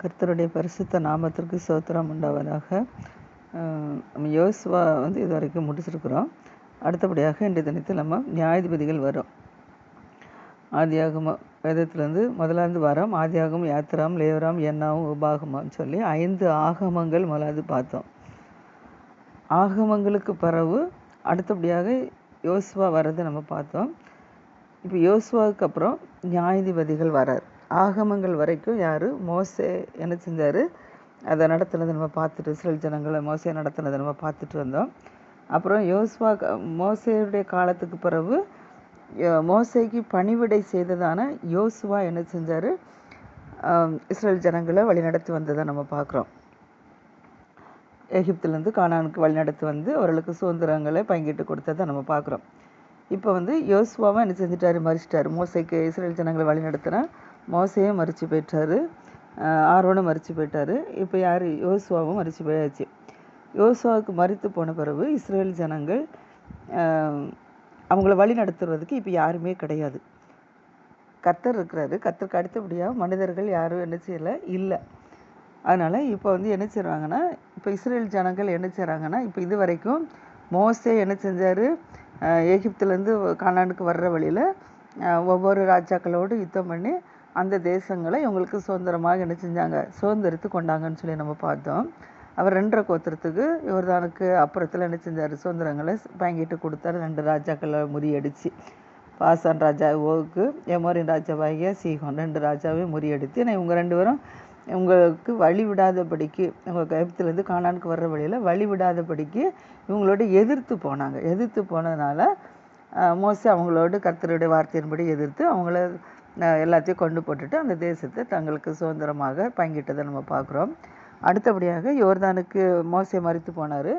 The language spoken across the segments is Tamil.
கர்த்தருடைய பரிசுத்த நாமத்திற்கு சோத்திரம் உண்டாவதாக. நம்ம யோசுவா வந்து இது வரைக்கும் முடிச்சிருக்கிறோம். அடுத்தபடியாக இன்றைய தினத்தில் நம்ம நியாயாதிபதிகள் வரும். ஆதியாகம வேதத்திலேருந்து முதலாந்து வரோம் ஆதியாகம் யாத்திராம் லேவராம் எண்ணாவும் உபாகமான்னு சொல்லி ஐந்து ஆகமங்கள் முதலாவது பார்த்தோம். ஆகமங்களுக்கு பிறகு அடுத்தபடியாக யோசுவா வர்றதை நம்ம பார்த்தோம். இப்போ யோசுவாவுக்கு அப்புறம் நியாயாதிபதிகள் வரார். ஆகமங்கள் வரைக்கும் யார்? மோசே என்ன செஞ்சார்? அதை நடத்துனதை நம்ம பார்த்துட்டு இஸ்ரேல் ஜனங்களை மோசே நடத்துனதை நம்ம பார்த்துட்டு வந்தோம். அப்புறம் யோசுவா க- காலத்துக்கு பிறகு மோசைக்கு பணிவிடை செய்ததான யோசுவா என்ன செஞ்சார்? இஸ்ரேல் ஜனங்களை வழிநடத்தி வந்ததை நம்ம பார்க்குறோம். எகிப்திலேருந்து கானானுக்கு வழிநடத்தி வந்து அவர்களுக்கு சுதந்திரங்களை பங்கிட்டு கொடுத்ததை நம்ம பார்க்குறோம். இப்போ வந்து யோசுவாவை என்ன செஞ்சிட்டாரு? மறிச்சிட்டாரு. மோசைக்கு இஸ்ரேல் ஜனங்களை வழிநடத்தினா மோசையும் மறித்து போயிட்டாரு. ஆஹ் ஆரோனும் மறித்து போயிட்டாரு. இப்போ யார்? யோசுவாவும் மறித்து போயாச்சு. யோசுவாவுக்கு மறித்து போன பிறகு இஸ்ரேல் ஜனங்கள் ஆஹ் அவங்கள வழி நடத்துறதுக்கு இப்போ யாருமே கிடையாது. கத்தர் இருக்கிறாரு. கத்தருக்கு அடுத்தபடியாக மனிதர்கள் யாரும் என்ன செய்யலை? இல்லை. அதனால் இப்போ வந்து என்ன செய்கிறாங்கன்னா இப்போ இஸ்ரேல் ஜனங்கள் என்ன செய்கிறாங்கன்னா இப்போ இது வரைக்கும் மோஸ்டே என்ன செஞ்சார்? எகிப்துலேருந்து கானானுக்கு வர்ற வழியில் ஒவ்வொரு ராஜாக்களோடு யுத்தம் பண்ணி அந்த தேசங்களை இவங்களுக்கு சுதந்திரமாக என்ன செஞ்சாங்க? சுதந்திரித்து கொண்டாங்கன்னு சொல்லி நம்ம பார்த்தோம். அவர் ரெண்டரை கோத்திரத்துக்கு யோர்தானுக்கு அப்புறத்தில் என்ன செஞ்சார்? சுதந்திரங்களை வாங்கிட்டு கொடுத்தாரு. ரெண்டு ராஜாக்களை முறியடிச்சு. பாசான் ராஜா ஓக்கு எமோரின் ராஜாவாகிய சீகோன் ரெண்டு ராஜாவையும் முறியடித்து ஏன்னா இவங்க ரெண்டு பேரும் இவங்களுக்கு வழி விடாதபடிக்கு உங்கள் கயத்துலேருந்து காணானுக்கு வர்ற வழியில் வழி விடாதபடிக்கு இவங்களோட எதிர்த்து போனாங்க. எதிர்த்து போனதுனால மோஸ்ட்லி அவங்களோட கர்த்தருடைய வார்த்தையின்படி எதிர்த்து அவங்கள எல்லாத்தையும் கொண்டு போட்டுட்டு அந்த தேசத்தை தங்களுக்கு சுதந்திரமாக பங்கிட்டதை நம்ம பார்க்குறோம். அடுத்தபடியாக யோர்தானுக்கு மோசை மறித்து போனார்.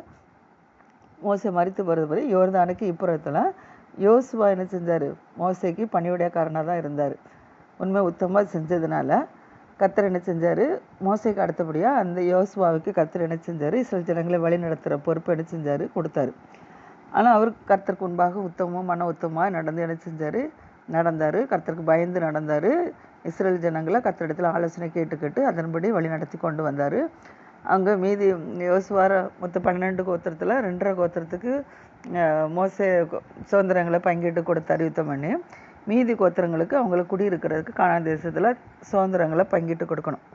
மோசை மறித்து போகிறது படி யோர்தானுக்கு இப்புறத்தில் யோசுவா என்ன செஞ்சார்? மோசைக்கு பணிவுடையக்காரனாக தான் இருந்தார். உண்மை உத்தமாக செஞ்சதுனால கத்தர் என்ன செஞ்சார்? மோசைக்கு அடுத்தபடியாக அந்த யோசுவாவுக்கு கத்தர் என்ன செஞ்சார்? இஸ்ரேல் ஜனங்களை வழி நடத்துகிற பொறுப்பு என்ன செஞ்சார்? கொடுத்தாரு. ஆனால் அவர் கர்த்தருக்கு முன்பாக உத்தமமாக மன உத்தமமாக நடந்து என்ன செஞ்சார்? நடந்தார். கர்த்தருக்கு பயந்து நடந்தார். இஸ்ரேல் ஜனங்களை கர்த்தரிடத்தில் ஆலோசனை கேட்டுக்கிட்டு அதன்படி வழி நடத்தி கொண்டு வந்தார். அங்கே மீதி யோசுவார மொத்தம் பன்னெண்டு கோத்திரத்தில் ரெண்டரை கோத்திரத்துக்கு மோச மோசே சுதந்திரங்களை பங்கிட்டு கொடுத்தாரு யுத்தம் பண்ணி. மீதி கோத்திரங்களுக்கு அவங்களுக்கு குடியிருக்கிறதுக்கு காணா தேசத்தில் சுதந்திரங்களை பங்கிட்டு கொடுக்கணும்.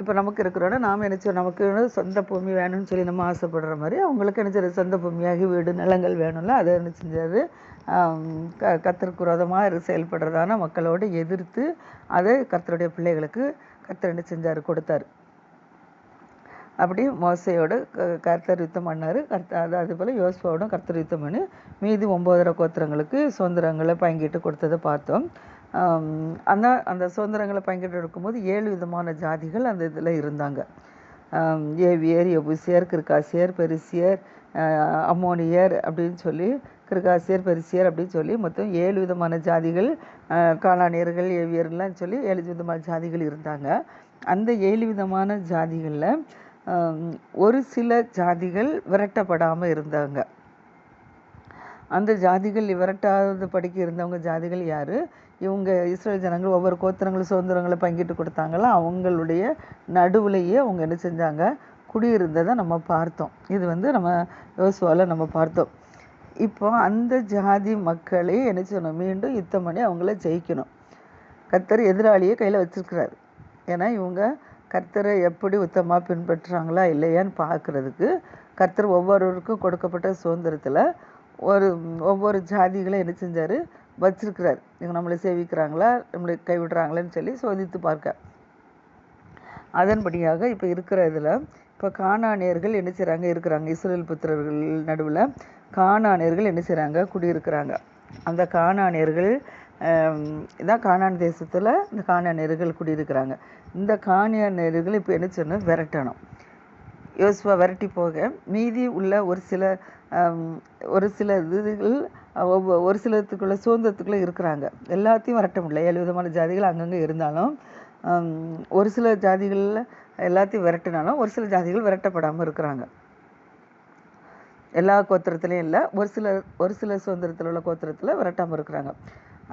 இப்போ நமக்கு இருக்கிறோட நாம் என்ன நமக்கு சொந்த பூமி வேணும்னு சொல்லி நம்ம ஆசைப்படுற மாதிரி அவங்களுக்கு என்ன செய்யறது? சொந்த பூமியாகி வீடு நிலங்கள் வேணும்ல அதை என்ன செஞ்சார்? க கத்தருக்கு விரோதமாக செயல்படுறதான மக்களோடு எதிர்த்து அதை கர்த்தருடைய பிள்ளைகளுக்கு கர்த்தர் என்ன செஞ்சார்? கொடுத்தாரு. அப்படி மோசையோடு க- கர்த்தர் யுத்தம் பண்ணார். கர்த்த அது போல் யோசுவாவோடும் கர்த்தர் யுத்தம் பண்ணி மீதி ஒம்போதரை கோத்திரங்களுக்கு சுதந்திரங்களை பங்கிட்டு கொடுத்ததை பார்த்தோம். அந்த அந்த சுதந்திரங்களை பங்கிட்டு எடுக்கும்போது ஏழு விதமான ஜாதிகள் அந்த இதில் இருந்தாங்க. ஏவியர் எபுசியர் கிர்காசியர் பெருசியர் அம்மோனியர் அப்படின்னு சொல்லி கிர்காசியர் பெருசியர் அப்படின்னு சொல்லி மொத்தம் ஏழு விதமான ஜாதிகள் காலானியர்கள் ஏவியர்லாம் சொல்லி ஏழு விதமான ஜாதிகள் இருந்தாங்க. அந்த ஏழு விதமான ஜாதிகளில் ஒரு சில ஜாதிகள் விரட்டப்படாமல் இருந்தாங்க. அந்த ஜாதிகள் விரட்டாத படிக்க இருந்தவங்க ஜாதிகள் யார்? இவங்க இஸ்ரேல் ஜனங்கள் ஒவ்வொரு கோத்திரங்களும் சுதந்திரங்களை பங்கிட்டு கொடுத்தாங்களோ? அவங்களுடைய நடுவுலையே அவங்க என்ன செஞ்சாங்க? குடியிருந்ததை நம்ம பார்த்தோம். இது வந்து நம்ம யோசுவாவில் நம்ம பார்த்தோம். இப்போ அந்த ஜாதி மக்களே என்ன செய்யணும்? மீண்டும் யுத்தம் பண்ணி அவங்கள ஜெயிக்கணும். கர்த்தர் எதிராளியை கையில் வச்சிருக்கிறாரு. ஏன்னா இவங்க கர்த்தரை எப்படி உத்தமாக பின்பற்றுறாங்களா இல்லையான்னு பார்க்கறதுக்கு கர்த்தர் ஒவ்வொருவருக்கும் கொடுக்கப்பட்ட சுதந்திரத்தில் ஒரு ஒவ்வொரு ஜாதிகளை என்ன செஞ்சார்? வச்சிருக்கிறார். இவங்க நம்மளை சேவிக்கிறாங்களா? நம்மளை கைவிடுறாங்களான்னு சொல்லி சோதித்து பார்க்க. அதன்படியாக இப்போ இருக்கிற இதில் இப்போ காணானியர்கள் என்ன செய்கிறாங்க இருக்கிறாங்க. இஸ்ரேல் புத்திரர்கள் நடுவில் காணானியர்கள் என்ன செய்கிறாங்க குடியிருக்கிறாங்க. அந்த காணானியர்கள் இதான் காணான் தேசத்தில் இந்த கானானியர்கள் குடியிருக்கிறாங்க. இந்த கானானியர்கள் இப்போ என்ன செய்யணும்? விரட்டணும். யோசுவா விரட்டி போக மீதி உள்ள ஒரு சில ஒரு சில இதுகள் ஒரு சிலத்துக்குள்ள சுதந்திரத்துக்குள்ளே இருக்கிறாங்க. எல்லாத்தையும் விரட்ட முடியல. ஏழு விதமான ஜாதிகள் அங்கங்கே இருந்தாலும் ஒரு சில ஜாதிகளில் எல்லாத்தையும் விரட்டினாலும் ஒரு சில ஜாதிகள் விரட்டப்படாமல் இருக்கிறாங்க. எல்லா கோத்திரத்துலையும் இல்லை. ஒரு சில ஒரு சில சுதந்திரத்தில் உள்ள கோத்திரத்தில் விரட்டாமல் இருக்கிறாங்க.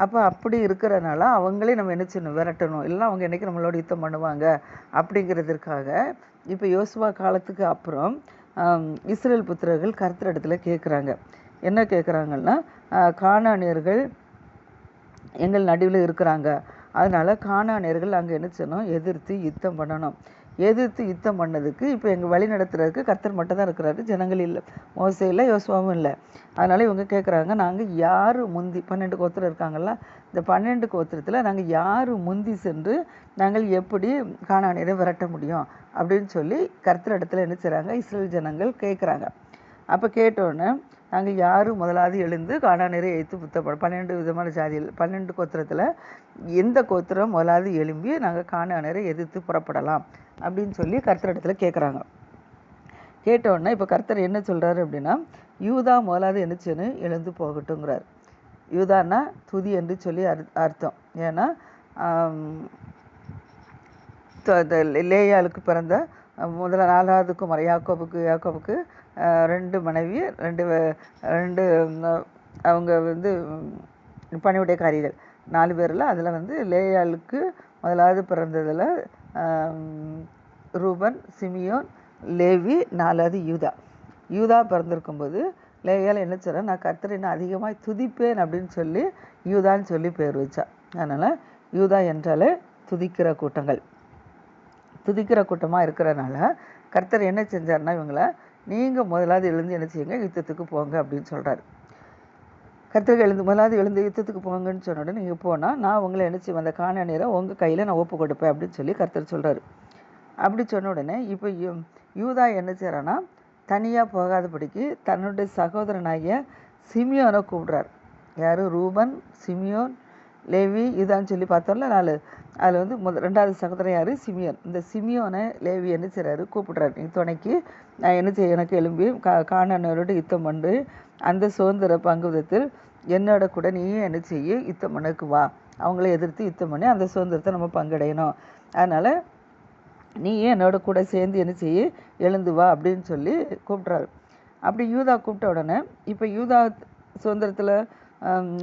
அப்போ அப்படி இருக்கிறனால அவங்களே நம்ம என்ன செய்யணும்? விரட்டணும். இல்லைன்னா அவங்க என்னைக்கு நம்மளோட யுத்தம் பண்ணுவாங்க? அப்படிங்கிறதுக்காக இப்போ யோசுவா காலத்துக்கு அப்புறம் இஸ்ரேல் புத்திரர்கள் கருத்தர் இடத்துல கேட்குறாங்க என்ன கேட்குறாங்கன்னா காணானியர்கள் எங்கள் நடுவில் இருக்கிறாங்க. அதனால காணானியர்கள் அங்கே என்ன செய்யணும்? எதிர்த்து யுத்தம் பண்ணணும். எதிர்த்து யுத்தம் பண்ணதுக்கு இப்போ எங்கள் வழி நடத்துறதுக்கு கர்த்தர் மட்டும் தான் இருக்கிறாரு. ஜனங்கள் இல்லை. மோசே இல்லை யோசுவாவும் இல்லை. அதனால் இவங்க கேட்குறாங்க நாங்கள் யார் முந்தி பன்னெண்டு கோத்திரம் இருக்காங்கல்ல இந்த பன்னெண்டு கோத்திரத்தில் நாங்கள் யார் முந்தி சென்று நாங்கள் எப்படி காணானியரை விரட்ட முடியும்? அப்படின்னு சொல்லி கர்த்தர் இடத்துல என்ன செய்கிறாங்க இஸ்ரேல் ஜனங்கள் கேட்குறாங்க அப்போ கேட்டோன்னே நாங்கள் யாரும் முதலாவது எழுந்து காணாநீரை எழுத்து புத்தப்பட பன்னெண்டு விதமான ஜாதியில் பன்னெண்டு கோத்திரத்தில் எந்த கோத்திரம் முதலாவது எழும்பி நாங்கள் காணாநீரை எதிர்த்து புறப்படலாம் அப்படின்னு சொல்லி கர்த்தரிடத்துல கேட்குறாங்க கேட்டோன்னே இப்போ கர்த்தர் என்ன சொல்கிறாரு அப்படின்னா யூதா முதலாவது என்னச்சுன்னு எழுந்து போகட்டுங்கிறார் யூதான்னா துதி என்று சொல்லி அர்த்தம். ஏன்னா லேயாளுக்கு பிறந்த முதல்ல நாலாவதுக்கு முறை யாக்கோபுக்கு யாக்கோபுக்கு ரெண்டு மனைவி ரெண்டு ரெண்டு அவங்க வந்து ம், பணிவிடைக்காரிகள் நாலு பேரில் அதில் வந்து லேயாளுக்கு முதலாவது பிறந்ததில் ரூபன் சிமியோன் லேவி நாலாவது யூதா. யூதா பிறந்திருக்கும்போது லேயால் என்ன சொல்கிறேன் நான் கர்த்தர் இன்னும் அதிகமாக துதிப்பேன் அப்படின்னு சொல்லி யூதான்னு சொல்லி பேர் வச்சா. அதனால் யூதா என்றாலே துதிக்கிற கூட்டங்கள். துதிக்கிற கூட்டமாக இருக்கிறனால கர்த்தர் என்ன செஞ்சாருன்னா இவங்களை நீங்கள் முதலாவது எழுந்து என்ன செய்யுங்க? யுத்தத்துக்கு போங்க அப்படின்னு சொல்கிறாரு கத்திரிக்கை எழுந்து முதலாவது எழுந்து யுத்தத்துக்கு போங்கன்னு சொன்ன உடனே நீங்கள் போனால் நான் உங்களை நினச்சி வந்த காண நேரம் உங்கள் கையில் நான் ஒப்பு கொடுப்பேன் அப்படின்னு சொல்லி கர்த்தர் சொல்கிறார் அப்படி சொன்ன உடனே இப்போ யூ- யூதா என்ன செய்கிறான்னா தனியாக போகாதபடிக்கு தன்னுடைய சகோதரனாகிய சிமியோனை கூப்பிடுறார். யார்? ரூபன் சிமியோன் லேவி இதான்னு சொல்லி பார்த்தோம்ல நாலு. அதில் வந்து முத ரெண்டாவது சகோதரன் யார்? சிமியோன். இந்த சிமியோனை லேவி என்ன செய்கிறாரு கூப்பிடுறாரு. நீ துணைக்கு நான் என்ன செய்ய எனக்கு எழும்பி கா காணனரோட யுத்தம் பண்ணு. அந்த சுதந்திர பங்குவிதத்தில் என்னோட கூட நீயும் என்ன செய்ய? யுத்தம் பண்ணுக்கு வா. அவங்கள எதிர்த்து யுத்தம் பண்ணி. அந்த சுதந்திரத்தை நம்ம பங்கடையணும். அதனால் நீ என்னோட கூட சேர்ந்து என்ன செய்ய? எழுந்து வா அப்படின்னு சொல்லி கூப்பிட்றாரு. அப்படி யூதா கூப்பிட்ட உடனே இப்போ யூதா சுதந்திரத்தில்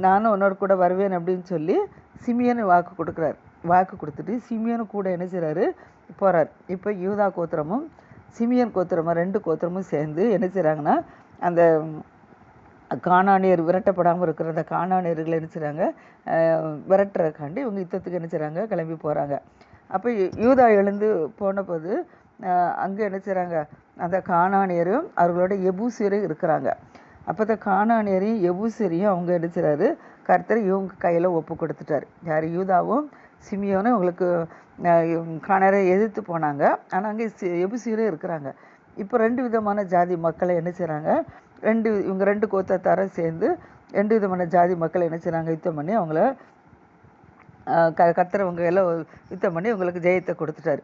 நானும் உன்னோட கூட வருவேன் அப்படின்னு சொல்லி சிமியன் வாக்கு கொடுக்குறாரு. வாக்கு கொடுத்துட்டு சிமியனு கூட என்ன செய்கிறாரு போகிறார் இப்போ யூதா கோத்திரமும் சிமியன் கோத்திரமும் ரெண்டு கோத்திரமும் சேர்ந்து என்ன செய்கிறாங்கன்னா அந்த காணானியர் விரட்டப்படாமல் இருக்கிற அந்த காணானியர்களை என்ன செய்கிறாங்க விரட்டுறதுக்காண்டி இவங்க யுத்தத்துக்கு என்ன செய்கிறாங்க கிளம்பி போகிறாங்க அப்போ யூதா எழுந்து போனபோது அங்கே என்ன செய்கிறாங்க அந்த காணானியரும் அவர்களோட எபூசியரும் இருக்கிறாங்க. அப்போ தான் காணானியரையும் எபூசியரையும் அவங்க என்ன செய்கிறாரு கர்த்தர் இவங்க கையில் ஒப்பு கொடுத்துட்டாரு. யார்? யூதாவும் சிமியோனும் இவங்களுக்கு காணரை எதிர்த்து போனாங்க. ஆனால் அங்கே சி- இருக்கிறாங்க. இப்போ ரெண்டு விதமான ஜாதி மக்களை என்ன செய்கிறாங்க ரெண்டு இவங்க ரெண்டு கோத்தத்தார சேர்ந்து ரெண்டு விதமான ஜாதி மக்களை என்ன செய்கிறாங்க யுத்தம் பண்ணி அவங்கள க கத்துறவங்க எல்லாம் யுத்தம் பண்ணி உங்களுக்கு ஜெயத்தை கொடுத்துட்டாரு.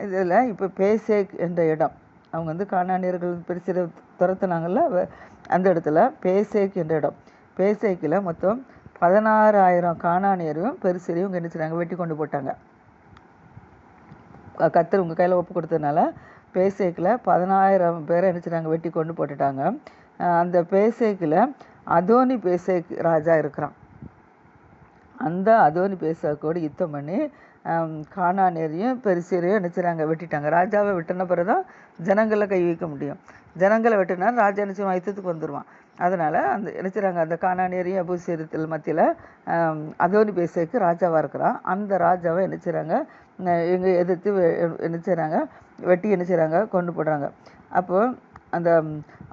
இதில் இப்போ பேசேக் என்ற இடம். அவங்க வந்து காணானியர்கள் பெருசிற துரத்துனாங்கல்ல அந்த இடத்துல பேசேக் என்ற இடம். பேசேக்கில் மொத்தம் பதினாறாயிரம் காணானியரும் பெருசிலையும் இங்கே என்ன வெட்டி கொண்டு போட்டாங்க. கத்தர் உங்கள் கையில் ஒப்பு கொடுத்ததுனால பேசேக்கில் பதினாயிரம் பேரை என்ன வெட்டி கொண்டு போட்டுட்டாங்க. அந்த பேசேக்கில் அதோனி பேசேக் ராஜா இருக்கிறான். அந்த அதோனி பேசேக்கோடு யுத்தம் பண்ணி ஆம், கானானியரையும் பெருசியரையும் நினைச்சுறாங்க வெட்டிட்டாங்க. ராஜாவை வெட்டின பிறகு தான் ஜனங்களை கை வைக்க முடியும். ஜனங்களை வெட்டினா ராஜா நிச்சயம் யுத்தத்துக்கு வந்துடுவான் அதனால் அந்த நினைச்சுறாங்க அந்த கானானியரையும் அபூசியத்தில் மத்தியில் அதோனி பேசக்கு ராஜாவாக இருக்கிறான் அந்த ராஜாவை என்ன செய்கிறாங்க எங்கள் எதிர்த்து என்ன செய்கிறாங்க வெட்டி என்ன செய்கிறாங்க கொண்டு போடுறாங்க. அப்போ அந்த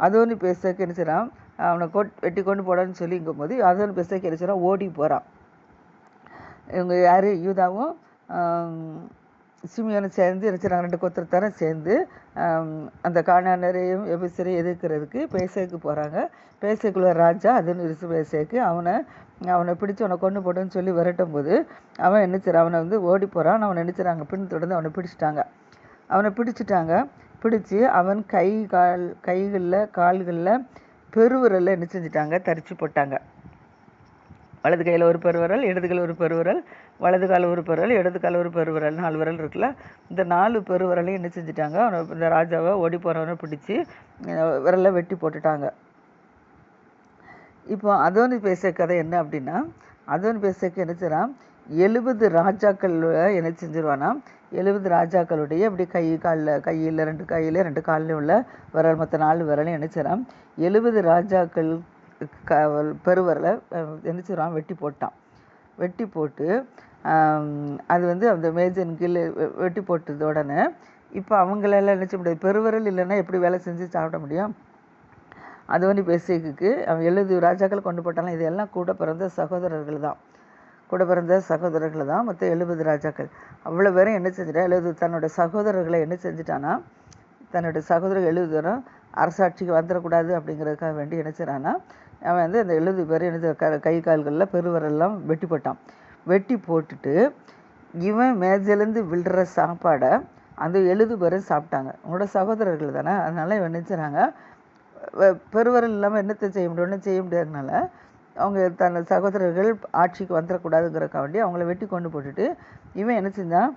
அதோனி பேசக்கு என்ன செய்கிறான் அவனை கொட் வெட்டி கொண்டு போடான்னு சொல்லிங்கும்போது அதோனி பேசக்கு என்ன செய்கிறான் ஓடி போகிறான் இவங்க யார்? யூதாவும் சிமியோனும் சேர்ந்து இருக்கிறாங்க ரெண்டு கோத்திரத்தாரும் சேர்ந்து அந்த காணானரையும் எபிசரையும் எதிர்க்கிறதுக்கு பேசைக்கு போகிறாங்க பேசைக்குள்ள ராஜா அதுன்னு இருசு பேசைக்கு. அவனை அவனை பிடிச்சு அவனை கொண்டு போட்டுன்னு சொல்லி விரட்டும் போது அவன் நினைச்சிறான் அவனை வந்து ஓடி போகிறான் அவனை நினைச்சிறாங்க பின் தொடர்ந்து அவனை பிடிச்சிட்டாங்க. அவனை பிடிச்சிட்டாங்க. பிடிச்சு அவன் கை கால் கைகளில் கால்களில் பெருவிரலில் என்ன செஞ்சிட்டாங்க? தரிச்சு போட்டாங்க. வலது கையில் ஒரு பெருவிரல் இடது கையில் ஒரு பெருவிரல் வலது கால ஒரு பெருவிரல் இடது கால ஒரு பெருவிரல் நாலு விரல் இருக்குல்ல? இந்த நாலு பெருவிரலையும் என்ன செஞ்சுட்டாங்க? அவனை இந்த ராஜாவை ஓடி போகிறவனை பிடிச்சி அஹ், விரலை வெட்டி போட்டுட்டாங்க. இப்போ அதோனி பேசிய கதை என்ன அப்படின்னா அதோனி பேசக்கு என்ன செய்கிறான் எழுபது ராஜாக்கள் என்ன செஞ்சிருவானா? எழுபது ராஜாக்களுடைய அப்படி கை காலில் கையில் ரெண்டு கையில் ரெண்டு காலில் உள்ள விரல் மொத்த நாலு விரலையும் என்ன எழுபது ராஜாக்கள் க பெருவரலை என்ன செய்கிறான் வெட்டி போட்டான். வெட்டி போட்டு அது வந்து அந்த மேஜன் கீழே வெ- வெட்டி போட்டது உடனே இப்போ அவங்களெல்லாம் என்ன செய்ய முடியாது? பெருவரல் இல்லைன்னா எப்படி வேலை செஞ்சு சாப்பிட முடியும்? அது வந்து பேசிக்கு அவன் எழுபது ராஜாக்கள் கொண்டு போட்டாலும் இதெல்லாம் கூட பிறந்த சகோதரர்கள் தான். கூட பிறந்த சகோதரர்கள் தான் மொத்தம் எழுபது ராஜாக்கள். அவ்வளோ பேரும் என்ன செஞ்சிட்டா எழுபது தன்னோட சகோதரர்களை என்ன செஞ்சிட்டானா தன்னோட சகோதரர் எழுபது பேரும் அரசாட்சிக்கு வந்துடக்கூடாது அப்படிங்கிறதுக்காக வேண்டி என்ன செய்கிறான்னா அவன் வந்து அந்த எழுது பேர் என்ன செய்ய- க- கை கால்களில் பெருவரெல்லாம் வெட்டி போட்டான் வெட்டி போட்டுட்டு இவன் மேஜையிலேருந்து விழுற சாப்பாடை அந்த எழுது பேரும் சாப்பிட்டாங்க. உங்களோட சகோதரர்கள் தானே அதனால இவன் என்ன பெருவரல் இல்லாமல் என்னத்தை செய்ய முடியும் ஒன்றும் செய்ய முடியாதனால அவங்க தன் சகோதரர்கள் ஆட்சிக்கு வந்துடக்கூடாதுங்கிறக்காண்டி அவங்கள வெட்டி கொண்டு போட்டுட்டு இவன் என்ன செஞ்சான்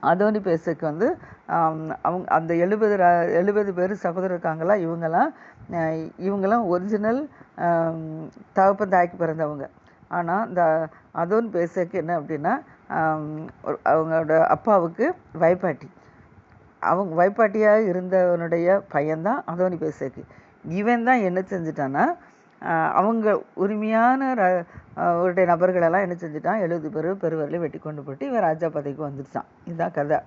அதோனி பேசுக்கு வந்து அவங்க அந்த எழுபது எழுபது பேர் சகோதரர் இருக்காங்களா இவங்கெல்லாம் இவங்கெல்லாம் ஒரிஜினல் தகப்பன் தாய்க்கு பிறந்தவங்க. ஆனால் இந்த அதோன் பேசுக்கு என்ன அப்படின்னா ஒரு- அவங்களோட அப்பாவுக்கு வைப்பாட்டி அவங்க வைப்பாட்டியாக இருந்தவனுடைய பையன்தான் அதோனி பேசுக்கு இவன் தான் என்ன செஞ்சிட்டான்னா அவங்க உரிமையான ர- ஆஹ் அவருடைய நபர்களெல்லாம் என்ன செஞ்சுட்டான்? எழுபது பேர் பெருவரில் வெட்டி கொண்டு போட்டு இவன் ராஜா பதவிக்கு வந்துருச்சான். இதுதான் கதை.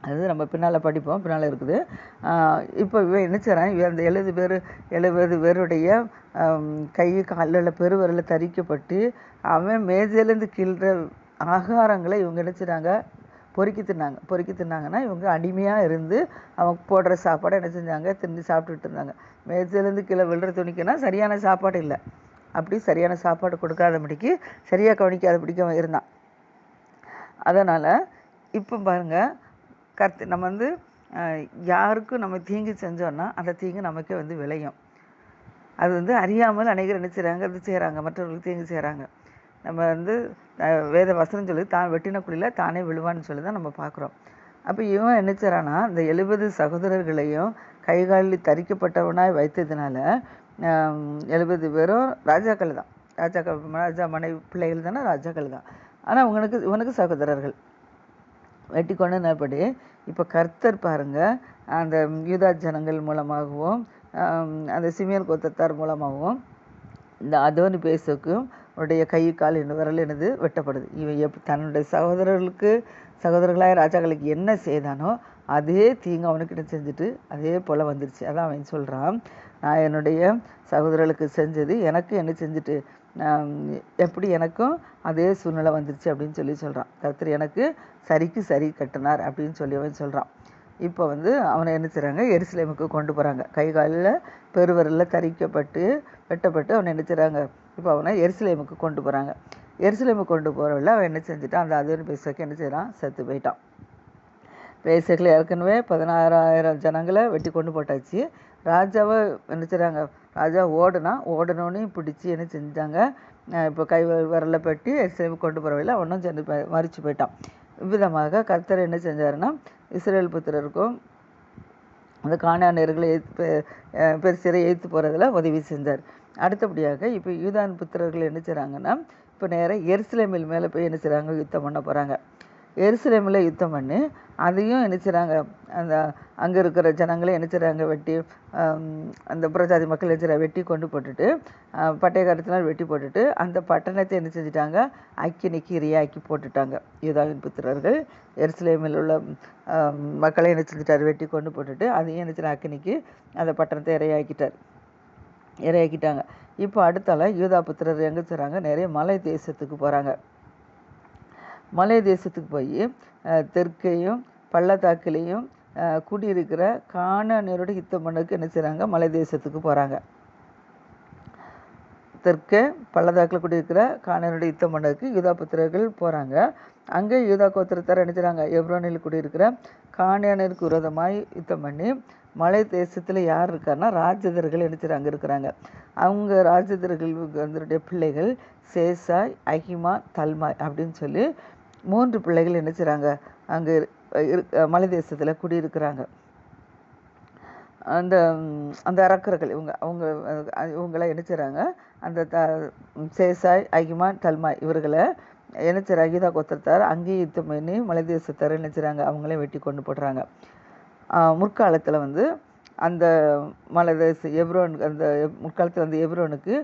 அது நம்ம பின்னால் படிப்போம் பின்னால் இருக்குது. இப்போ இவன் என்ன செய்கிறான் இவன் அந்த எழுபது பேர் எழுபது பேருடைய கை காலில் பெருவரில் தரிக்கப்பட்டு அவன் மேஜையிலேருந்து கீழ்ற ஆகாரங்களை இவங்க என்ன பொறுக்கி தின்னாங்க. பொறுக்கி தின்னாங்கன்னா இவங்க அடிமையாக இருந்து அவங்க போடுற சாப்பாடை என்ன செஞ்சாங்க? தின்னு சாப்பிட்டுட்டு இருந்தாங்க. மேஜையிலேருந்து கீழே விழுற துணிக்குன்னா சரியான சாப்பாடு இல்லை. அப்படி சரியான சாப்பாடு கொடுக்காதபடிக்கு சரியாக கவனிக்காதபடிக்கு அவன் இருந்தான். அதனால் இப்போ பாருங்க கர்த்த நம்ம வந்து யாருக்கும் நம்ம தீங்கு செஞ்சோன்னா அந்த தீங்கு நமக்கே வந்து விளையும். அது வந்து அறியாமல் அநேகர் என்ன செய்கிறாங்க அது செய்கிறாங்க மற்றவர்களுக்கு தீங்கு செய்கிறாங்க நம்ம வந்து வேத வசனம் சொல்லி தான் வெட்டின குழியில் தானே விழுவான்னு சொல்லி தான் நம்ம பார்க்குறோம். அப்போ இவன் என்ன இந்த எழுபது சகோதரர்களையும் கைகாலில் தரிக்கப்பட்டவனாய் வைத்ததுனால எழுபது பேரும் ராஜாக்கள் தான். ராஜாக்கள் ராஜா மனைவி பிள்ளைகள் தானே ராஜாக்கள் தான். ஆனால் இவனுக்கு இவனுக்கு சகோதரர்கள். வெட்டி கொண்டபடி இப்போ கர்த்தர் பாருங்க அந்த யூதா ஜனங்கள் மூலமாகவும் அந்த சிமியர் கோத்தத்தார் மூலமாகவும் இந்த அதோனி பேசுக்கும் உடைய கை கால் என் விரல் எனது வெட்டப்படுது. இவன் எப் தன்னுடைய சகோதரர்களுக்கு சகோதரர்களாய ராஜாக்களுக்கு என்ன செய்தானோ அதே தீங்கு அவனுக்கிட்ட செஞ்சுட்டு அதே போல் வந்துருச்சு. அதான் அவன் சொல்கிறான் நான் என்னுடைய சகோதரர்களுக்கு செஞ்சது எனக்கு என்ன செஞ்சுட்டு நான் எப்படி எனக்கும் அதே சூழ்நிலை வந்துருச்சு அப்படின்னு சொல்லி சொல்கிறான் கர்த்தர் எனக்கு சரிக்கு சரி கட்டினார் அப்படின்னு சொல்லி அவன் சொல்கிறான் இப்போ வந்து அவனை என்ன செய்கிறாங்க எருசலேமுக்கு கொண்டு போகிறாங்க கை காலில் பெருவரில் தரிக்கப்பட்டு வெட்டப்பட்டு அவனை என்ன செய்கிறாங்க இப்போ அவனை எருசலேமுக்கு கொண்டு போகிறாங்க எருசலேமுக்கு கொண்டு போகிறவள்ள அவன் என்ன செஞ்சுட்டான்? அந்த அதுன்னு பேசுக்கு என்ன செய்கிறான் செத்து போயிட்டான். பேசக்கில் ஏற்கனவே பதினாறாயிரம் ஜனங்களை வெட்டி கொண்டு போட்டாச்சு. ராஜாவை என்ன செய்கிறாங்க ராஜா ஓடுனா ஓடனோடனே பிடிச்சி என்ன செஞ்சாங்க அஹ் இப்போ கை வ- பெட்டி எருசலேமுக்கு கொண்டு போகிறவள்ள அவனும் சென்று மறிச்சு போயிட்டான். இவ்விதமாக கர்த்தர் என்ன செஞ்சாருன்னா இஸ்ரேல் புத்திரருக்கும் அந்த காணானியர்களை எய்த்து பெருசிறை எய்த்து போகிறதுல உதவி செஞ்சார். அடுத்தபடியாக இப்போ யூதான் புத்திரர்கள் என்ன செய்கிறாங்கன்னா இப்போ நேராக எருசலேமில் மேலே போய் என்ன செய்கிறாங்க யுத்தம் பண்ண போகிறாங்க எருசலேமில் யுத்தம் பண்ணி அதையும் என்ன செய்கிறாங்க அந்த அங்கே இருக்கிற ஜனங்களை என்ன செய்கிறாங்க வெட்டி அந்த புறஜாதி மக்கள் என்ன வெட்டி கொண்டு போட்டுட்டு ஆ, பட்டய வெட்டி போட்டுட்டு அந்த பட்டணத்தை என்ன செஞ்சிட்டாங்க? அக்கினிக்கு இரையாக்கி போட்டுட்டாங்க. யூதாவின் புத்திரர்கள் எருசலேமில் உள்ள மக்களை என்ன செஞ்சிட்டார்? வெட்டி கொண்டு போட்டுட்டு அதையும் என்ன செய்கிறாங்க அக்கினிக்கு அந்த பட்டணத்தை இரையாக்கிட்டார். இரையாக்கிட்டாங்க இப்போ அடுத்தால யூதா புத்திரர் எங்கே செய்கிறாங்க நிறைய மலை தேசத்துக்கு போகிறாங்க மலை தேசத்துக்கு போய் தெற்கையும் பள்ளத்தாக்கிலையும் அஹ், குடியிருக்கிற காணானியரோட யுத்தம் பண்ணதுக்கு என்ன செய்கிறாங்க மலை தேசத்துக்கு போகிறாங்க தெற்கே பள்ளத்தாக்கில் குடியிருக்கிற காணனோட யுத்தம் பண்ணதுக்கு யூதா புத்திரர்கள் போகிறாங்க அங்கே யூதா கோத்திரத்தார் என்ன செய்கிறாங்க எப்ரோனில் குடியிருக்கிற காணானியருக்கு விரோதமாய் யுத்தம் பண்ணி மலை தேசத்தில் யார் இருக்காருன்னா ராஜதர்கள் என்ன செய்கிறாங்க இருக்கிறாங்க. அவங்க ராஜதர்கள் அதனுடைய பிள்ளைகள் சேசாய் அஹிமா தல்மாய் அப்படின்னு சொல்லி மூன்று பிள்ளைகள் என்ன செய்கிறாங்க அங்கே மலை தேசத்தில் குடியிருக்கிறாங்க. அந்த அந்த அரக்கர்கள் இவங்க அவங்க இவங்களாம் என்ன அந்த த சேசாய் அகிமான் தல்மாய் இவர்களை என்ன செய்கிறாங்க கீதா கோத்திரத்தார் அங்கேயும் யுத்தம் பண்ணி மலை தேசத்தார் என்ன செய்கிறாங்க அவங்களே வெட்டி கொண்டு போடுறாங்க முற்காலத்தில் வந்து அந்த மலை தேச எப்ரோன் அந்த முற்காலத்தில் வந்து எப்ரோனுக்கு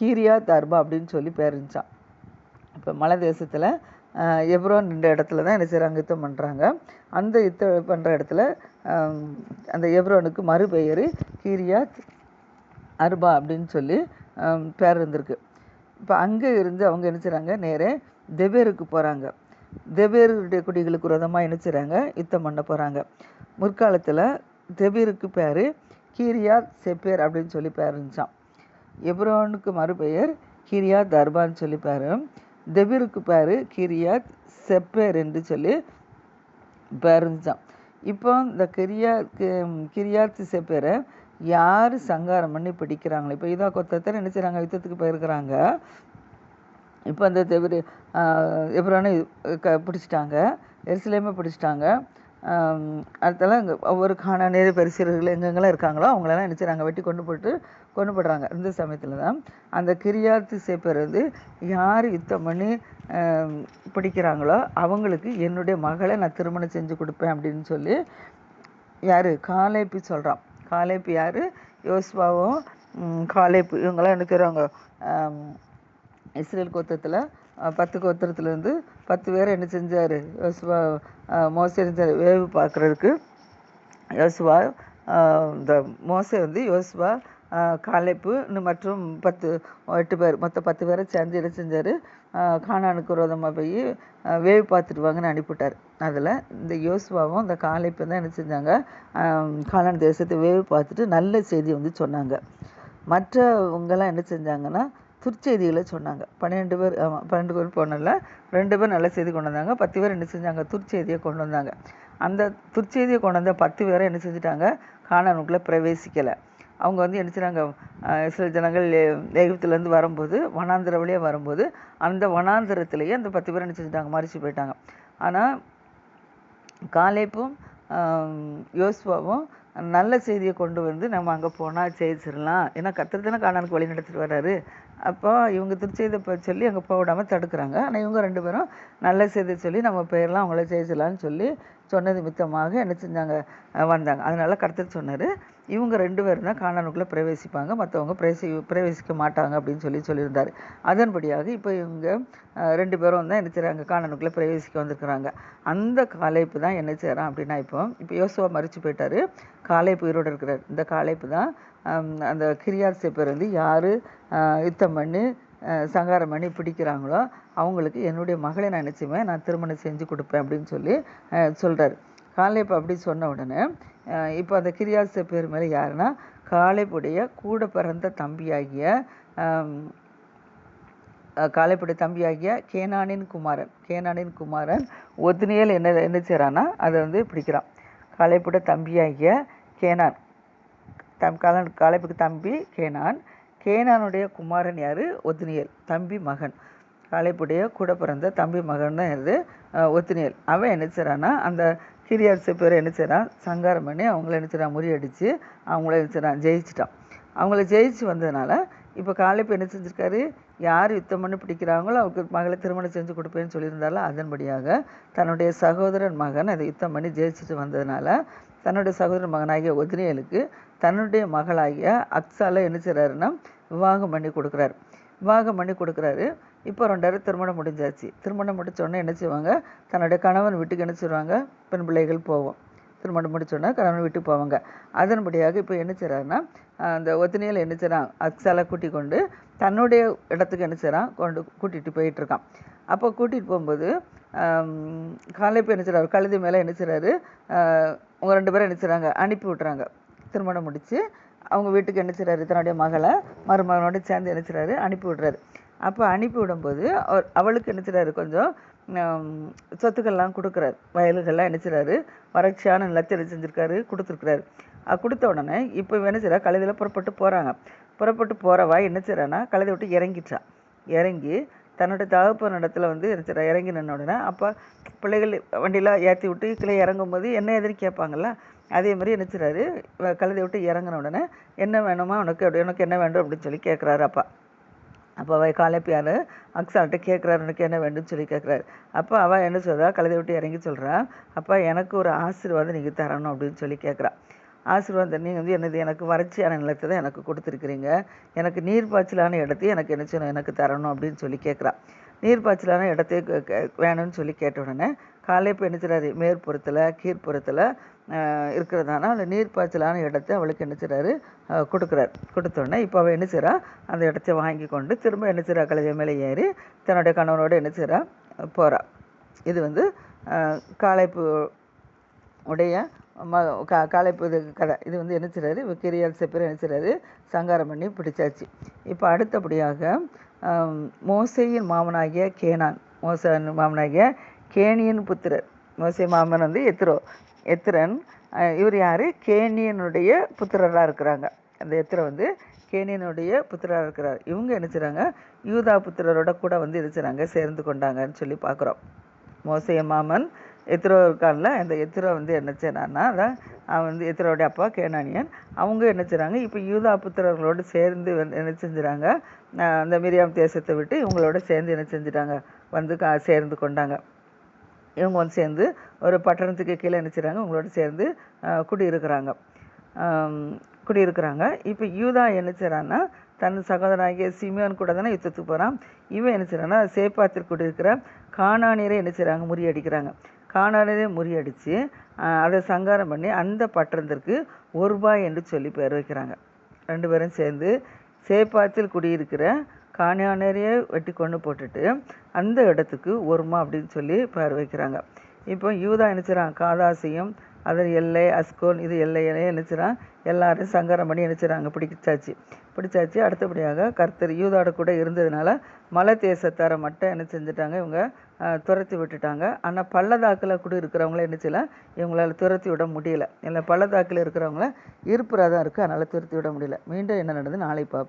கீரியா தர்பா அப்படின்னு சொல்லி பேர் இருந்துச்சான் இப்போ மலை தேசத்தில் எப்ரோன் என்ற இடத்துல தான் என்ன செய்கிறாங்க யுத்தம் பண்ணுறாங்க அந்த யுத்தம் பண்ணுற இடத்துல அந்த எப்ரோனுக்கு மறுபெயர் கீரியாத் அர்பா அப்படின்னு சொல்லி பேர் இருந்திருக்கு. இப்போ அங்கே இருந்து அவங்க என்ன செய்கிறாங்க நேரே தெபேருக்கு போகிறாங்க தெபேருடைய குடிகளுக்கு விரோதமாக என்ன செய்கிறாங்க யுத்தம் பண்ண போகிறாங்க முற்காலத்தில் தெபீருக்கு பேர் கீரியா செப்பேர் அப்படின்னு சொல்லி பேர் இருந்துச்சான் எப்ரோனுக்கு மறுபெயர் கீரியா தர்பான்னு சொல்லி பேர். தெபீருக்கு பேர் கீரியா செப்பேர் என்று சொல்லி பேர் இருந்துச்சான் இப்போ இந்த கிரியா கிரியாத்து கிரியாத் செப்பேரை யார் சங்காரம் பண்ணி பிடிக்கிறாங்களோ இப்போ இதா கொத்தத்தை என்ன யுத்தத்துக்கு போயிருக்கிறாங்க. இப்போ அந்த தெவிர எப்ரானு க பிடிச்சிட்டாங்க. எருசலேமே பிடிச்சிட்டாங்க. அடுத்தலாம் இங்கே ஒவ்வொரு காணானேறு பரிசீலர்கள் எங்கெங்கெல்லாம் இருக்காங்களோ அவங்களெல்லாம் என்ன செய்றாங்க? வெட்டி கொண்டு போட்டு கொண்டு போடுறாங்க இந்த சமயத்தில் தான். அந்த கிரியாத்து சேப்பர் வந்து யார் யுத்தம் பண்ணி பிடிக்கிறாங்களோ அவங்களுக்கு என்னுடைய மகளை நான் திருமணம் செஞ்சு கொடுப்பேன் அப்படின்னு சொல்லி யார்? காலேப்பி சொல்கிறான் காலேப்பி யார்? யோசுவாவும் காலேப்பு இவங்கெல்லாம் என்ன இஸ்ரேல் கோத்திரத்தில் பத்து கோத்திரத்துலேருந்து பத்து பேர் என்ன செஞ்சார்? யோசுவா மோசே செஞ்சார் வேவு பார்க்குறதுக்கு. யோசுவா இந்த மோசை வந்து யோசுவா காலைப்பு இன்னும் மற்றும் பத்து எட்டு பேர் மொத்தம் பத்து பேரை சேர்ந்து என்ன செஞ்சார்? காணானுக்கு விரோதமாக போய் வேவு பார்த்துட்டு வாங்கன்னு அனுப்பிவிட்டார். அதில் இந்த யோசுவாவும் இந்த காலைப்பு தான் என்ன செஞ்சாங்க? காணான் தேசத்தை வேவு பார்த்துட்டு நல்ல செய்தி வந்து சொன்னாங்க. மற்றவங்கெல்லாம் என்ன செஞ்சாங்கன்னா துர்ச்செய்திகளை சொன்னாங்க. பன்னிரெண்டு பேர் ஆமாம் பன்னெண்டு பேர் போனல ரெண்டு பேர் நல்ல செய்தி கொண்டு வந்தாங்க. பத்து பேர் என்ன செஞ்சாங்க? துர்ச்செய்தியை கொண்டு வந்தாங்க. அந்த துர்ச்செய்தியை கொண்டு வந்த பத்து பேரை என்ன செஞ்சுட்டாங்க? காணானுக்குள்ளே பிரவேசிக்கலை. அவங்க வந்து என்ன செய்கிறாங்க சில ஜனங்கள் எ- எகிப்துலேருந்து வரும்போது வனாந்திர வழியாக வரும்போது அந்த வனாந்திரத்திலேயே அந்த பத்து பேர் என்ன செஞ்சிட்டாங்க? மறிச்சு போயிட்டாங்க. ஆனால் காலேப்பும் யோசுவாவும் நல்ல செய்தியை கொண்டு வந்து நம்ம அங்கே போனால் ஜெயிச்சிடலாம் ஏன்னா கத்தர் தானே காணானுக்கு வழி நடத்திட்டு வர்றாரு. அப்போ இவங்க திருச்செய்தை ப- சொல்லி அங்கே போக விடாமல் தடுக்கிறாங்க. ஆனால் இவங்க ரெண்டு பேரும் நல்ல செய்தியை சொல்லி நம்ம போயிடலாம் அவங்கள ஜெயிச்சிடலாம்னு சொல்லி சொன்னது மித்தமாக என்ன செஞ்சாங்க? வந்தாங்க. அதனால கடத்தல் சொன்னார் இவங்க ரெண்டு பேரும் தான் காணானுக்குள்ளே பிரவேசிப்பாங்க. மற்றவங்க பிரவேசி பிரவேசிக்க மாட்டாங்க அப்படின்னு சொல்லி சொல்லியிருந்தார். அதன்படியாக இப்போ இவங்க ரெண்டு பேரும் தான் என்ன செய்கிறாங்க காணானுக்குள்ளே பிரவேசிக்க வந்திருக்கிறாங்க. அந்த காலைப்பு தான் என்ன செய்கிறான் அப்படின்னா இப்போ இப்போ யோசுவா மறிச்சு போயிட்டாரு. காலைப்பு உயிரோடு இருக்கிறார். இந்த காலைப்பு தான் அந்த கிரியார் சேப்பர் வந்து யார் யுத்தம் பண்ணி சங்காரம் பண்ணி பிடிக்கிறாங்களோ அவங்களுக்கு என்னுடைய மகளை நான் நினச்சிமே நான் திருமணம் செஞ்சு கொடுப்பேன் அப்படின்னு சொல்லி சொல்கிறார் சொல்றாரு. காலேப் அப்படி சொன்ன உடனே இப்போ அந்த கிரியார் பேர் மேலே யாருன்னா காலேப்புடைய கூட பிறந்த தம்பியாகிய காலைப்புடைய தம்பியாகிய கேனானின் குமாரன் கேனானின் குமாரன் ஒத்னியல் என்ன என்ன செய்கிறான்னா அதை வந்து பிடிக்கிறான். காலேப்புடைய தம்பியாகிய கேனான். தம் கலன் காலேப்புக்கு தம்பி கேனான். கேனானுடைய குமாரன் யார்? ஒத்னியல் தம்பி மகன். காலேப்புடைய கூட பிறந்த தம்பி மகன் தான் இது ஒத்னியல். அவன் என்ன செய்கிறான்னா அந்த கிரியரசு பேரை என்ன செய்கிறான் சங்காரம் பண்ணி அவங்கள என்ன செய்கிறான் முறியடித்து அவங்கள என்ன செய்கிறான் ஜெயிச்சிட்டான். அவங்கள ஜெயிச்சு வந்ததுனால இப்போ காலேப்பு என்ன செஞ்சிருக்காரு? யார் யுத்தம் பண்ணி பிடிக்கிறாங்களோ அவருக்கு மகளை திருமணம் செஞ்சு கொடுப்பேன்னு சொல்லியிருந்தாலும் அதன்படியாக தன்னுடைய சகோதரன் மகன் அதை யுத்தம் பண்ணி ஜெயிச்சுட்டு வந்ததுனால தன்னுடைய சகோதரன் மகனாகிய ஒத்னியலுக்கு தன்னுடைய மகளாகிய அக்ஸால என்ன செய்கிறாருன்னா விவாகம் பண்ணி கொடுக்குறாரு. விவாகம் பண்ணி கொடுக்குறாரு. இப்போ ரெண்டாயிரம் திருமணம் முடிஞ்சாச்சு. திருமணம் முடித்தோடனே என்ன செய்வாங்க? தன்னுடைய கணவன் வீட்டுக்கு என்ன செய்வாங்க? பெண் பிள்ளைகள் போவோம். திருமணம் முடித்தோடனே கணவன் வீட்டுக்கு போவாங்க. அதன்படியாக இப்போ என்ன செய்கிறாருன்னா அந்த ஒத்தினியில் என்ன செய்கிறான் அக்ஸாலை கூட்டி கொண்டு தன்னுடைய இடத்துக்கு என்ன செய்கிறான் கொண்டு கூட்டிகிட்டு போயிட்டுருக்கான் அப்போ கூட்டிகிட்டு போகும்போது காலைப்பு என்ன செய்கிறாரு கழுதி மேலே என்ன செய்கிறாரு அவங்க ரெண்டு பேரும் என்ன செய்கிறாங்க அனுப்பி விட்றாங்க திருமணம் முடித்து அவங்க வீட்டுக்கு என்ன செய்கிறாரு தன்னுடைய மகளை மருமகனோட சேர்ந்து என்ன செய்கிறாரு அனுப்பி விடுறாரு. அப்போ அனுப்பி விடும்போது அவர் அவளுக்கு என்ன செய்கிறாரு கொஞ்சம் சொத்துக்கள்லாம் கொடுக்குறாரு. வயல்கள்லாம் என்ன செய்கிறாரு வறட்சியான நிலத்தை செஞ்சுருக்காரு? கொடுத்துருக்குறாரு. கொடுத்த உடனே இப்போ என்ன செய்கிறார் கழுதியில் புறப்பட்டு போகிறாங்க புறப்பட்டு போகிறவா என்ன செய்றான்னா கழுதை விட்டு இறங்கிட்டா. இறங்கி தன்னோட தகப்பன் இடத்துல வந்து என்ன இறங்கி நின்ன உடனே அப்போ பிள்ளைகள் வண்டியெலாம் ஏற்றி விட்டு கீழே இறங்கும்போது என்ன எதிரி கேட்பாங்களா அதே மாதிரி என்ன செய்றாரு கழுதை விட்டு இறங்கின உடனே என்ன வேணுமா உனக்கு அப்படி உனக்கு என்ன வேண்டும் அப்படின்னு சொல்லி கேட்குறாரு அப்பா. அப்போ அவள் காலைப்பியார் அக்ஸால்கிட்ட கேட்குறாரு உனக்கு என்ன வேண்டும்னு சொல்லி கேட்குறாரு. அப்போ அவள் என்ன சொல்கிறா கழுதை விட்டு இறங்கி சொல்கிறா அப்பா எனக்கு ஒரு ஆசீர்வாதம் நீங்கள் தரணும் அப்படின்னு சொல்லி கேட்குறா. ஆசீர்வாதம் நீங்கள் வந்து என்னது எனக்கு வறட்சியான நிலத்தை தான் எனக்கு கொடுத்துருக்குறீங்க. எனக்கு நீர்ப்பாய்ச்சலான இடத்தையும் எனக்கு என்ன செய்யணும் எனக்கு தரணும் அப்படின்னு சொல்லி கேட்குறா. நீர்ப்பாய்ச்சலான இடத்தை கே- வேணும்னு சொல்லி கேட்ட உடனே காலை இப்போ என்ன செய்றாரு? மேற்புறத்தில் கீழ்ப்புறத்தில் இருக்கிறதான அந்த நீர்ப்பாய்ச்சலான இடத்தை அவளுக்கு என்ன செய்றாரு? கொடுக்குறாரு. கொடுத்தோடனே இப்போ அவள் என்ன செய்கிறா அந்த இடத்த வாங்கி கொண்டு திரும்ப என்ன செய்கிறா கழுதை மேலே ஏறி தன்னுடைய கணவனோட என்ன போகிறாள் இது வந்து காலைப்பு உடைய ம கா காளைப்பு இது கதை இது வந்து என்ன செய்றாரு? கிரியால் செப்பர் என்ன செய்றாரு? சங்காரம் பண்ணி பிடிச்சாச்சு. இப்போ அடுத்தபடியாக மோசையின் மாமனாகிய கேனான் மோசன் மாமனாகிய கேனியன் புத்திரர். மோசை மாமன் வந்து எத்ரோ எத்திரன். இவர் யார்? கேனியனுடைய புத்திரராக இருக்கிறாங்க. அந்த எத்திர வந்து கேனியனுடைய புத்திரராக இருக்கிறார். இவங்க என்ன செய்கிறாங்க யூதா புத்திரரோட கூட வந்து என்ன செய்கிறாங்க சேர்ந்து கொண்டாங்கன்னு சொல்லி பார்க்குறோம் மோசைய மாமன் எத்திரோ இருக்கான்ல அந்த எத்திரோ வந்து என்ன செய்றான்னா அதான் அவன் வந்து எத்திரோடைய அப்பா கேனானியன் அவங்க என்ன செய்கிறாங்க இப்போ யூதா புத்திரர்களோடு சேர்ந்து வந்து என்ன செஞ்சுறாங்க அந்த மிரியாம் தேசத்தை விட்டு இவங்களோட சேர்ந்து என்ன செஞ்சுட்டாங்க வந்து கா சேர்ந்து கொண்டாங்க. இவங்க வந்து சேர்ந்து ஒரு பட்டணத்துக்கு கீழே என்ன செய்கிறாங்க உங்களோட சேர்ந்து குடியிருக்கிறாங்க. குடியிருக்கிறாங்க. இப்போ யூதா என்ன செய்கிறான்னா தன் சகோதரனாகிய சிமியோன் கூட தானே யுத்தத்துக்கு போகிறான் இவன் என்ன செய்கிறான்னா சேப்பாத்தில் குடியிருக்கிற காணானியரை என்ன செய்கிறாங்க முறியடிக்கிறாங்க. காணானியரை முறியடித்து அதை சங்காரம் பண்ணி அந்த பட்டணத்திற்கு ஒரு ரூபாய் என்று சொல்லி பேர் வைக்கிறாங்க. ரெண்டு பேரும் சேர்ந்து சேப்பாத்தில் குடியிருக்கிற காணியானரையே வெட்டி கொண்டு போட்டுட்டு அந்த இடத்துக்கு ஒருமா அப்படின்னு சொல்லி பேர் வைக்கிறாங்க. இப்போ யூதா என்ன செய்றான்? காதாசியும் அதன் எல்லை அஸ்கோன் இது எல்லையிலே என்ன செய்றான்? எல்லாரும் சங்கரம் பண்ணி என்ன செய்றாங்க? பிடிச்சாச்சு. பிடிச்சாச்சு. அடுத்தபடியாக கர்த்தர் யூதாட கூட இருந்ததுனால மலை தேசத்தாரை மட்டும் என்ன செஞ்சுட்டாங்க இவங்க துரத்தி விட்டுட்டாங்க. ஆனால் பள்ளதாக்கில் கூட இருக்கிறவங்கள என்ன செய்யலாம் இவங்களால துரத்தி விட முடியல. இல்லை பள்ளத்தாக்கில் இருக்கிறவங்கள இருப்புறாக தான் இருக்குது அதனால் துரத்தி விட முடியல. மீண்டும் என்ன நடந்தது? நாளை பார்ப்போம்.